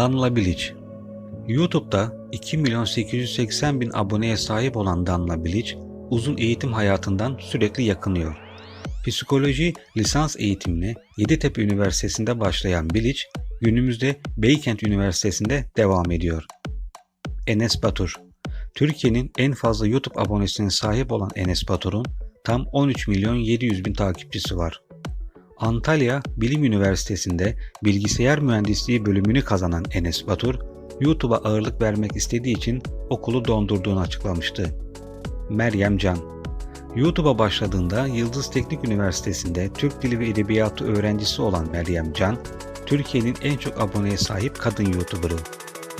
Danla Bilic YouTube'da 2 milyon 880 bin aboneye sahip olan Danla Bilic, uzun eğitim hayatından sürekli yakınıyor. Psikoloji lisans eğitimine Yeditepe Üniversitesi'nde başlayan Bilic, günümüzde Beykent Üniversitesi'nde devam ediyor. Enes Batur Türkiye'nin en fazla YouTube abonesine sahip olan Enes Batur'un tam 13 milyon 700 bin takipçisi var. Antalya Bilim Üniversitesi'nde bilgisayar mühendisliği bölümünü kazanan Enes Batur, YouTube'a ağırlık vermek istediği için okulu dondurduğunu açıklamıştı. Meryem Can YouTube'a başladığında Yıldız Teknik Üniversitesi'nde Türk Dili ve Edebiyatı öğrencisi olan Meryem Can, Türkiye'nin en çok aboneye sahip kadın YouTuber'ı.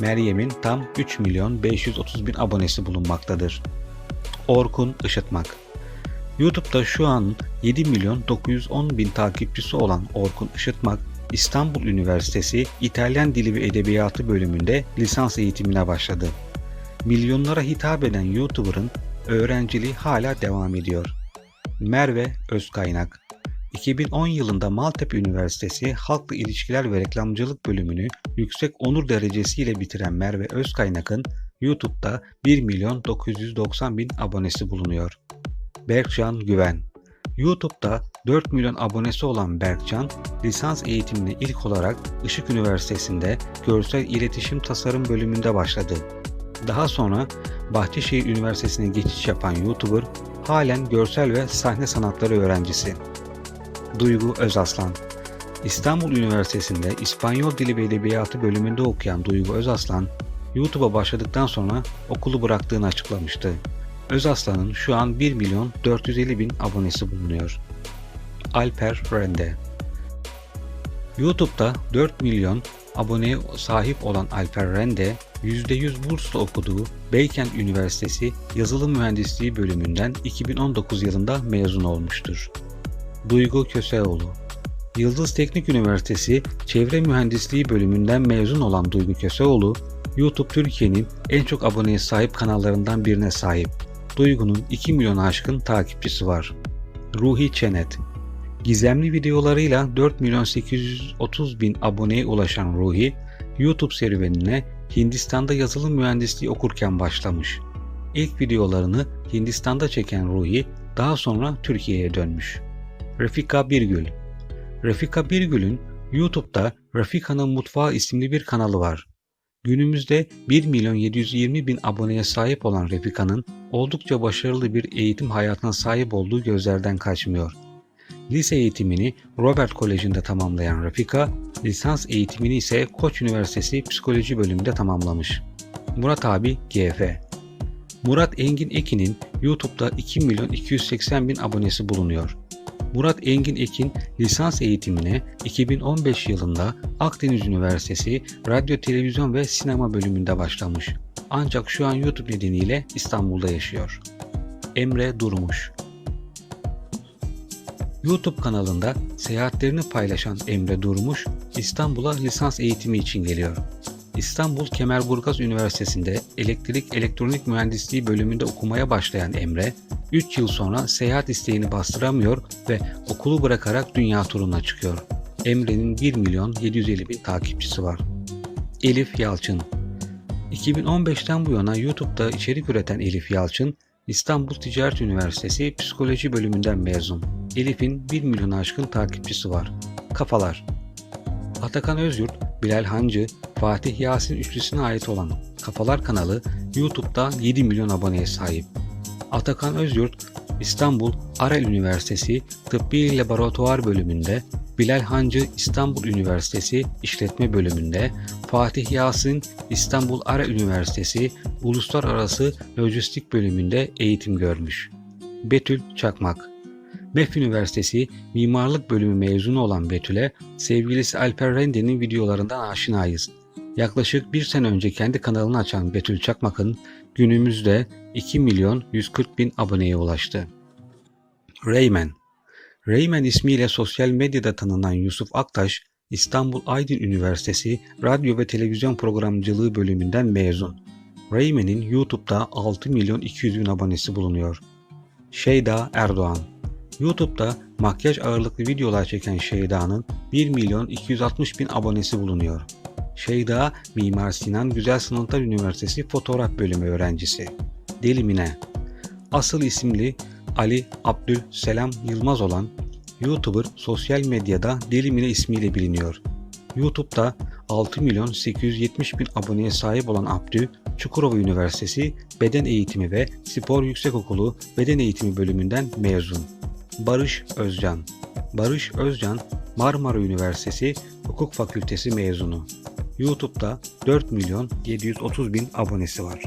Meryem'in tam 3 milyon 530 bin abonesi bulunmaktadır. Orkun Işıtmak YouTube'da şu an 7 milyon 910 bin takipçisi olan Orkun Işıtmak, İstanbul Üniversitesi İtalyan Dili ve Edebiyatı bölümünde lisans eğitimine başladı. Milyonlara hitap eden YouTuber'ın öğrenciliği hala devam ediyor. Merve Özkaynak 2010 yılında Maltepe Üniversitesi Halkla İlişkiler ve Reklamcılık bölümünü yüksek onur derecesiyle bitiren Merve Özkaynak'ın YouTube'da 1 milyon 990 bin abonesi bulunuyor. Berkcan Güven YouTube'da 4 milyon abonesi olan Berkcan, lisans eğitimine ilk olarak Işık Üniversitesi'nde Görsel İletişim Tasarım bölümünde başladı. Daha sonra Bahçeşehir Üniversitesi'ne geçiş yapan YouTuber, halen görsel ve sahne sanatları öğrencisi. Duygu Özaslan İstanbul Üniversitesi'nde İspanyol Dili ve Edebiyatı bölümünde okuyan Duygu Özaslan, YouTube'a başladıktan sonra okulu bıraktığını açıklamıştı. Özaslan'ın şu an 1 milyon 450 bin abonesi bulunuyor. Alper Rende YouTube'da 4 milyon aboneye sahip olan Alper Rende, %100 bursla okuduğu Beykent Üniversitesi Yazılım Mühendisliği bölümünden 2019 yılında mezun olmuştur. Duygu Köseoğlu Yıldız Teknik Üniversitesi Çevre Mühendisliği bölümünden mezun olan Duygu Köseoğlu, YouTube Türkiye'nin en çok aboneye sahip kanallarından birine sahip. Duygu'nun 2 milyon aşkın takipçisi var. Ruhi Çenet Gizemli videolarıyla 4 milyon 830 bin aboneye ulaşan Ruhi, YouTube serüvenine Hindistan'da yazılım mühendisliği okurken başlamış. İlk videolarını Hindistan'da çeken Ruhi, daha sonra Türkiye'ye dönmüş. Refika Birgül Refika Birgül'ün YouTube'da Refika'nın Mutfağı isimli bir kanalı var. Günümüzde 1 milyon 720 bin aboneye sahip olan Refika'nın oldukça başarılı bir eğitim hayatına sahip olduğu gözlerden kaçmıyor. Lise eğitimini Robert Koleji'nde tamamlayan Refika, lisans eğitimini ise Koç Üniversitesi Psikoloji bölümünde tamamlamış. Murat abi GF Murat Engin Ekin'in YouTube'da 2 milyon 280 bin abonesi bulunuyor. Murat Engin Ekin lisans eğitimine 2015 yılında Akdeniz Üniversitesi Radyo, Televizyon ve Sinema bölümünde başlamış. Ancak şu an YouTube nedeniyle İstanbul'da yaşıyor. Emre Durmuş YouTube kanalında seyahatlerini paylaşan Emre Durmuş, İstanbul'a lisans eğitimi için geliyor. İstanbul Kemerburgaz Üniversitesi'nde elektrik elektronik mühendisliği bölümünde okumaya başlayan Emre, 3 yıl sonra seyahat isteğini bastıramıyor ve okulu bırakarak dünya turuna çıkıyor. Emre'nin 1 milyon 750 bin takipçisi var. Elif Yalçın 2015'ten bu yana YouTube'da içerik üreten Elif Yalçın, İstanbul Ticaret Üniversitesi Psikoloji bölümünden mezun. Elif'in 1 milyon aşkın takipçisi var. Kafalar Atakan Özyurt, Bilal Hancı, Fatih Yasin üçlüsüne ait olan Kafalar kanalı YouTube'da 7 milyon aboneye sahip. Atakan Özyurt, İstanbul Arel Üniversitesi Tıbbi Laboratuvar bölümünde, Bilal Hancı İstanbul Üniversitesi İşletme bölümünde, Fatih Yasin İstanbul Arel Üniversitesi Uluslararası Lojistik bölümünde eğitim görmüş. Betül Çakmak MEF Üniversitesi Mimarlık Bölümü mezunu olan Betül'e sevgilisi Alper Rende'nin videolarından aşinayız. Yaklaşık bir sene önce kendi kanalını açan Betül Çakmak'ın günümüzde 2 milyon 140 bin aboneye ulaştı. Rayman Rayman ismiyle sosyal medyada tanınan Yusuf Aktaş, İstanbul Aydın Üniversitesi Radyo ve Televizyon Programcılığı bölümünden mezun. Rayman'in YouTube'da 6 milyon 200 bin abonesi bulunuyor. Şeyda Erdoğan YouTube'da makyaj ağırlıklı videolar çeken Şeyda'nın 1 milyon 260 bin abonesi bulunuyor. Şeyda Mimar Sinan Güzel Sanatlar Üniversitesi Fotoğraf Bölümü öğrencisi. Deli Mine Asıl isimli Ali Abdülselam Yılmaz olan YouTuber sosyal medyada Deli Mine ismiyle biliniyor. YouTube'da 6 milyon 870 bin aboneye sahip olan Abdü, Çukurova Üniversitesi Beden Eğitimi ve Spor Yüksekokulu Beden Eğitimi bölümünden mezun. Barış Özcan Barış Özcan Marmara Üniversitesi Hukuk Fakültesi mezunu. YouTube'da 4 milyon 730 bin abonesi var.